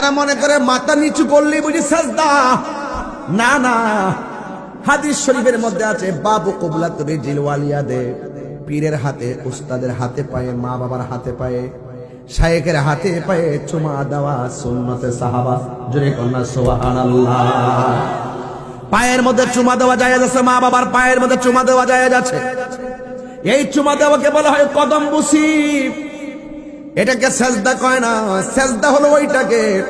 এরা মনে করে মাথা নিচু করলে বুঝি সাজদা? না না। হাদিস শরীফের মধ্যে আছে, বাবু কবলা কবুলাত রিজিলওয়ালিয়া দে পীরের হাতে, উস্তাদের হাতে পায়ে, মা বাবার হাতে পায়ে শায়েকের হাতে পায়ে চুমা দেওয়া সুন্নতে সাহাবা। জোরে কন্যা, সুবহানাল্লাহ। পায়ের মধ্যে চুমা দেওয়া যায় যাচ্ছে মা বাবার পায়ের মধ্যে চুমা দেওয়া যায় যাচ্ছে এই চুমা দেওয়াকে বলা হয় কদম বুসি এটাকে সেজদা কয় না, সেজদা হলো ওইটাকে।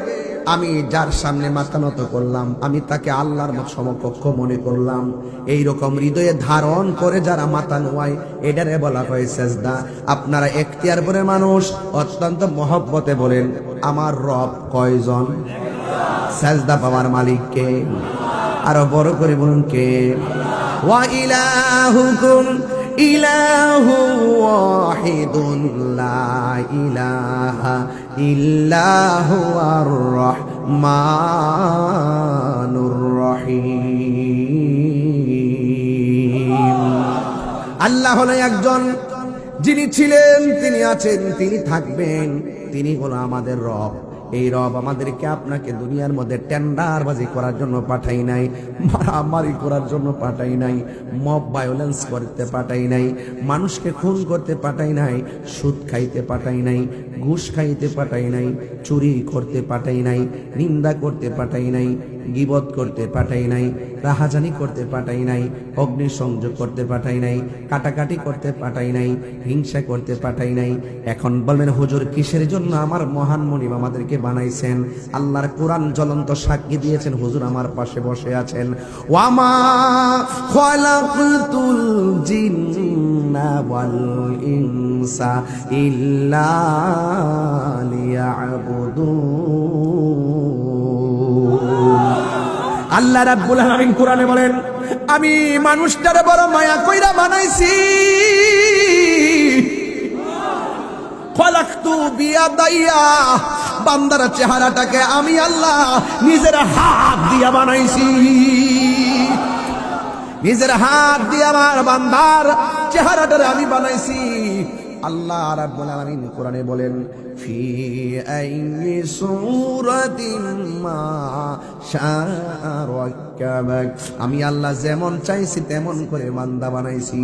আমি যার সামনে মাথা নত করলাম, আমি তাকে আল্লাহর সমকক্ষ মনে করলাম। এই রকম হৃদয়ে ধারণ করে যারা মাথা নোয়ায়, এটারে বলা হয় সেজদা। আপনারা এখতিয়ার করে মানুষ, অত্যন্ত মহব্বতে বলেন, আমার রব কয়জন? সেজদা পাওয়ার মালিক কে? আরও বড় করে বলুন কে? ওয়া ইলাহুকুম ইলাহু ওয়াহিদুন লা ইলাহা ইল্লাহু আর রহমানুর রহিম। আল্লাহ হলো একজন, যিনি ছিলেন, তিনি আছেন, তিনি থাকবেন, তিনি হলো আমাদের রব। এই রব আমাদেরকে আপনাকে দুনিয়ার মধ্যে টেন্ডারবাজি করার জন্য পাঠাই নাই, মারামারি করার জন্য পাঠাই নাই মব ভায়োলেন্স করতে পাঠাই নাই, মানুষকে খুন করতে পাঠাই নাই, সুদ খাইতে পাঠাই নাই, ঘুষ খাইতে পাঠাই নাই, চুরি করতে পাঠাই নাই, নিন্দা করতে পাঠাই নাই গিবত করতে পাঠাই নাই, রাহাজানি করতে পাঠাই নাই অগ্নি সংযোগ করতে পাঠাই নাই, কাটাকাটি করতে পাঠাই নাই, হিংসা করতে পাঠাই নাই। এখন বলবেন, হুজুর, কিসের জন্য আমার মহান মনিম আমাদেরকে বানাইছেন? আল্লাহর কোরআন জ্বলন্ত সাক্ষী দিয়েছেন, হুজুর আমার পাশে বসে আছেন। ওয়ামা ইনসা ইল্লা আল্লাহ রাব্বুল আলামিন কোরআনে বলেন, আমি মানুষটারে বড় মায়া কইরা বানাইছি। খলাকতু বিয়াদাইয়া, বান্দার চেহারাটাকে আমি আল্লাহ নিজের হাত দিয়া বানাইছি। নিজের হাত দিয়ে আমার বান্দার চেহারাটারে আমি বানাইছি। আল্লাহ রাব্বুল আলামিন কোরআনে বলেন, ফি আইয়ি সূরাতিন মা শাআ রাক্কাবাক আমি আল্লাহ যেমন চাইছি, তেমন করে বান্দা বানাইছি।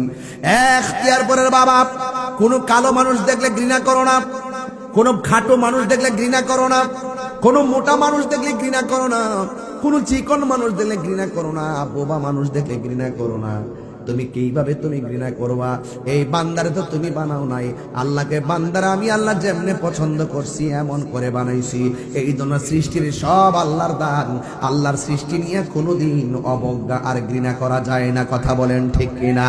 এখতিয়ার পরের বাবা, কোন কালো মানুষ দেখলে ঘৃণা করো না, কোন খাটো মানুষ দেখলে ঘৃণা করো না, কোন মোটা মানুষ দেখলে ঘৃণা করো না, কোন চিকন মানুষ দেখলে ঘৃণা করো না, বোবা মানুষ দেখলে ঘৃণা করো না। তুমি কীভাবে তুমি ঘৃণা করবা? এই বান্দারে তো তুমি বানাও নাই। আল্লাহকে বান্দারা আমি আল্লাহ যেমনে পছন্দ করছি, এমন করে বানাইছি। এই জন্য সৃষ্টির সব আল্লাহর দান। আল্লাহর সৃষ্টি নিয়ে কোনোদিন অবজ্ঞা আর ঘৃণা করা যায় না। কথা বলেন ঠিক কিনা?